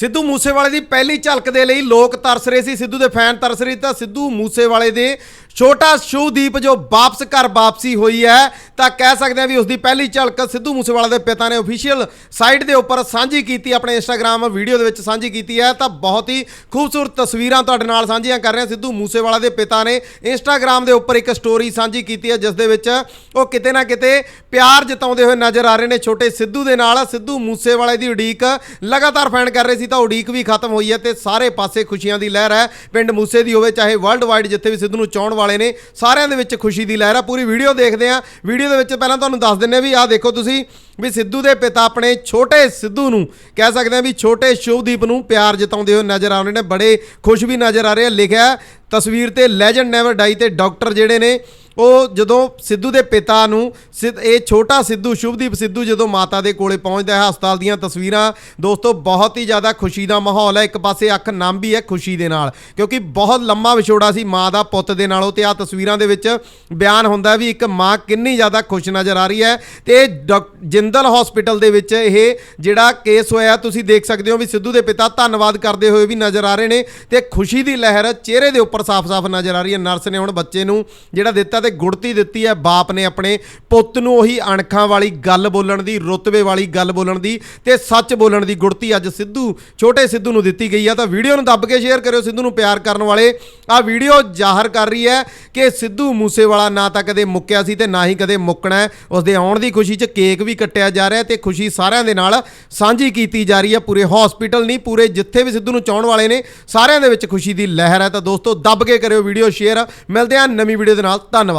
ਸਿੱਧੂ ਮੂਸੇਵਾਲੇ ਦੀ ਪਹਿਲੀ ਝਲਕ ਦੇ ਲਈ ਲੋਕ ਤਰਸ ਰਹੇ ਸੀ। ਸਿੱਧੂ ਦੇ ਫੈਨ ਤਰਸ ਰਹੇ ਤਾਂ ਸਿੱਧੂ ਮੂਸੇਵਾਲੇ ਦੇ ਛੋਟਾ ਸ਼ੁਭਦੀਪ ਜੋ ਵਾਪਸ ਘਰ ਵਾਪਸੀ ਹੋਈ ਹੈ, ਤਾਂ ਕਹਿ ਸਕਦੇ ਹਾਂ ਵੀ ਉਸ ਦੀ ਪਹਿਲੀ ਝਲਕ ਸਿੱਧੂ ਮੂਸੇਵਾਲਾ ਦੇ ਪਿਤਾ ਨੇ ਅਫੀਸ਼ੀਅਲ ਸਾਈਟ ਦੇ ਉੱਪਰ ਸਾਂਝੀ ਕੀਤੀ, ਆਪਣੇ ਇੰਸਟਾਗ੍ਰam ਵੀਡੀਓ ਦੇ ਵਿੱਚ ਸਾਂਝੀ ਕੀਤੀ ਹੈ। ਤਾਂ ਬਹੁਤ ਹੀ ਖੂਬਸੂਰਤ ਤਸਵੀਰਾਂ ਤੁਹਾਡੇ ਨਾਲ ਸਾਂਝੀਆਂ ਕਰ ਰਹੇ ਹਾਂ। ਸਿੱਧੂ ਮੂਸੇਵਾਲਾ ਦੇ ਪਿਤਾ ਨੇ ਇੰਸਟਾਗ੍ਰam ਦੇ ਉੱਪਰ ਇੱਕ ਸਟੋਰੀ ਸਾਂਝੀ ਕੀਤੀ ਹੈ, ਜਿਸ ਦੇ ਵਿੱਚ ਉਹ ਕਿਤੇ ਨਾ ਕਿਤੇ ਪਿਆਰ ਜਤਾਉਂਦੇ ਹੋਏ ਨਜ਼ਰ ਆ ਰਹੇ ਨੇ। ਛੋਟੇ ਸਿੱਧੂ ਦੇ ਨਾਲ ਸਿੱਧੂ ਮੂਸੇਵਾਲੇ ਦੀ ਉਡੀਕ ਲਗਾਤਾਰ ਫੈਨ ਕਰ ਰਹੇ ਸੀ, ਤਾਂ ਉਡੀਕ ਵੀ ਖਤਮ ਹੋਈ ਹੈ ਤੇ ਸਾਰੇ ਪਾਸੇ ਖੁਸ਼ੀਆਂ ਦੀ ਲਹਿਰ ਹੈ। ਪਿੰਡ ਮੂਸੇ ਦੀ ਹੋਵੇ, ਚਾਹੇ ਵਰਲਡ ਵਾਈਡ ਜਿੱਥੇ ਵੀ ਸਿੱਧੂ ਨੂੰ ਚਾਹਣ ਵਾਲੇ ਨੇ ਸਾਰਿਆਂ ਦੇ ਵਿੱਚ ਖੁਸ਼ੀ ਦੀ ਲਹਿਰ ਆ। ਪੂਰੀ ਵੀਡੀਓ ਦੇਖਦੇ ਹਾਂ ਵੀਡੀਓ ਦੇ ਵਿੱਚ ਪਹਿਲਾਂ ਤੁਹਾਨੂੰ ਦੱਸ ਦਿੰਨੇ ਵੀ ਆਹ ਦੇਖੋ ਤੁਸੀਂ, ਵੀ ਸਿੱਧੂ ਦੇ ਪਿਤਾ ਆਪਣੇ ਛੋਟੇ ਸਿੱਧੂ ਨੂੰ ਕਹਿ ਸਕਦੇ ਆ ਵੀ ਛੋਟੇ ਸ਼ੁਭਦੀਪ ਨੂੰ ਪਿਆਰ ਜਤਾਉਂਦੇ ਹੋਏ ਨਜ਼ਰ ਆਉਂਦੇ ਨੇ। ਬੜੇ ਖੁਸ਼ ਵੀ ਨਜ਼ਰ ਆ ਰਹੇ ਆ। ਲਿਖਿਆ ਤਸਵੀਰ ਤੇ ਲੈਜੈਂਡ ਨੈਵਰ ਡਾਈ ਤੇ ਡਾਕਟਰ ਜਿਹੜੇ ਨੇ ਉਹ ਜਦੋਂ ਸਿੱਧੂ ਦੇ ਪਿਤਾ ਨੂੰ ਸਿੱਧ- ਇਹ ਛੋਟਾ ਸਿੱਧੂ, ਸ਼ੁਭਦੀਪ ਸਿੱਧੂ ਜਦੋਂ ਮਾਤਾ ਦੇ ਕੋਲੇ ਪਹੁੰਚਦਾ ਹੈ ਹਸਪਤਾਲ ਦੀਆਂ ਤਸਵੀਰਾਂ, ਦੋਸਤੋ ਬਹੁਤ ਹੀ ਜ਼ਿਆਦਾ ਖੁਸ਼ੀ ਦਾ ਮਾਹੌਲ ਹੈ। ਇੱਕ ਪਾਸੇ ਅੱਖ ਨਮ ਵੀ ਹੈ ਖੁਸ਼ੀ ਦੇ ਨਾਲ, ਕਿਉਂਕਿ ਬਹੁਤ ਲੰਮਾ ਵਿਛੋੜਾ ਸੀ ਮਾਂ ਦਾ ਪੁੱਤ ਦੇ ਨਾਲੋਂ। ਤੇ ਆ ਤਸਵੀਰਾਂ ਦੇ ਵਿੱਚ ਬਿਆਨ ਹੁੰਦਾ ਵੀ ਇੱਕ ਮਾਂ ਕਿੰਨੀ ਜ਼ਿਆਦਾ ਖੁਸ਼ ਨਜ਼ਰ ਆ ਰਹੀ ਹੈ। ਤੇ ਡਾਕ- ਜਿੰਦਲ ਹਸਪੀਟਲ ਦੇ ਵਿੱਚ ਇਹ ਜਿਹੜਾ ਕੇਸ ਹੋਇਆ, ਤੁਸੀਂ ਦੇਖ ਸਕਦੇ ਹੋ ਵੀ ਸਿੱਧੂ ਦੇ ਪਿਤਾ ਧੰਨਵਾਦ ਕਰਦੇ ਹੋਏ ਵੀ ਨਜ਼ਰ ਆ ਰਹੇ ਨੇ। ਤੇ ਖੁਸ਼ੀ ਦੀ ਲਹਿਰ ਚਿਹਰੇ ਦੇ ਉੱਪਰ ਸਾਫ਼-ਸਾਫ਼ ਨਜ਼ਰ ਆ ਰਹੀ ਹੈ। ਨਰਸ ਨੇ ਹੁਣ ਬੱਚੇ ਨੂੰ ਜਿਹੜਾ ਦਿੱਤਾ ਤੇ ਗੁੜਤੀ ਦਿੱਤੀ ਹੈ। ਬਾਪ ਨੇ ਆਪਣੇ ਪੁੱਤ ਨੂੰ ਉਹੀ ਅਣਖਾਂ ਵਾਲੀ ਗੱਲ ਬੋਲਣ ਦੀ, ਰੁਤਬੇ ਵਾਲੀ ਗੱਲ ਬੋਲਣ ਦੀ ਤੇ ਸੱਚ ਬੋਲਣ ਦੀ ਗੁੜਤੀ ਅੱਜ ਸਿੱਧੂ, ਛੋਟੇ ਸਿੱਧੂ ਨੂੰ ਦਿੱਤੀ ਗਈ ਆ। ਤਾਂ ਵੀਡੀਓ ਨੂੰ ਦੱਬ ਕੇ ਸ਼ੇਅਰ ਕਰਿਓ ਸਿੱਧੂ ਨੂੰ ਪਿਆਰ ਕਰਨ ਵਾਲੇ। ਆ ਵੀਡੀਓ ਜ਼ਾਹਰ ਕਰ ਰਹੀ ਹੈ ਕਿ ਸਿੱਧੂ ਮੂਸੇਵਾਲਾ ਨਾ ਤਾਂ ਕਦੇ ਮੁੱਕਿਆ ਸੀ ਤੇ ਨਾ ਹੀ ਕਦੇ ਮੁੱਕਣਾ ਹੈ। ਉਸ ਦੇ ਆਉਣ ਦੀ ਖੁਸ਼ੀ 'ਚ ਕੇਕ ਵੀ ਕੱਟਿਆ ਜਾ ਰਿਹਾ ਤੇ ਖੁਸ਼ੀ ਸਾਰਿਆਂ ਦੇ ਨਾਲ ਸਾਂਝੀ ਕੀਤੀ ਜਾ ਰਹੀ ਹੈ। ਪੂਰੇ ਹਸਪੀਟਲ ਨਹੀਂ, ਪੂਰੇ ਜਿੱਥੇ ਵੀ ਸਿੱਧੂ ਨੂੰ ਚਾਹਣ ਵਾਲੇ ਨੇ, ਸਾਰਿਆਂ ਦੇ ਵਿੱਚ ਖੁਸ਼ੀ ਦੀ ਲਹਿਰ ਹੈ। ਤਾਂ ਦੋਸਤੋ, ਦੱਬ ਕੇ ਕਰਿਓ ਵੀਡੀਓ ਸ਼ੇਅਰ ਮਿਲਦੇ ਹਾਂ ਨਵੀਂ ਵੀਡੀਓ ਦੇ ਨਾਲ। ਧੰਨਵਾਦ।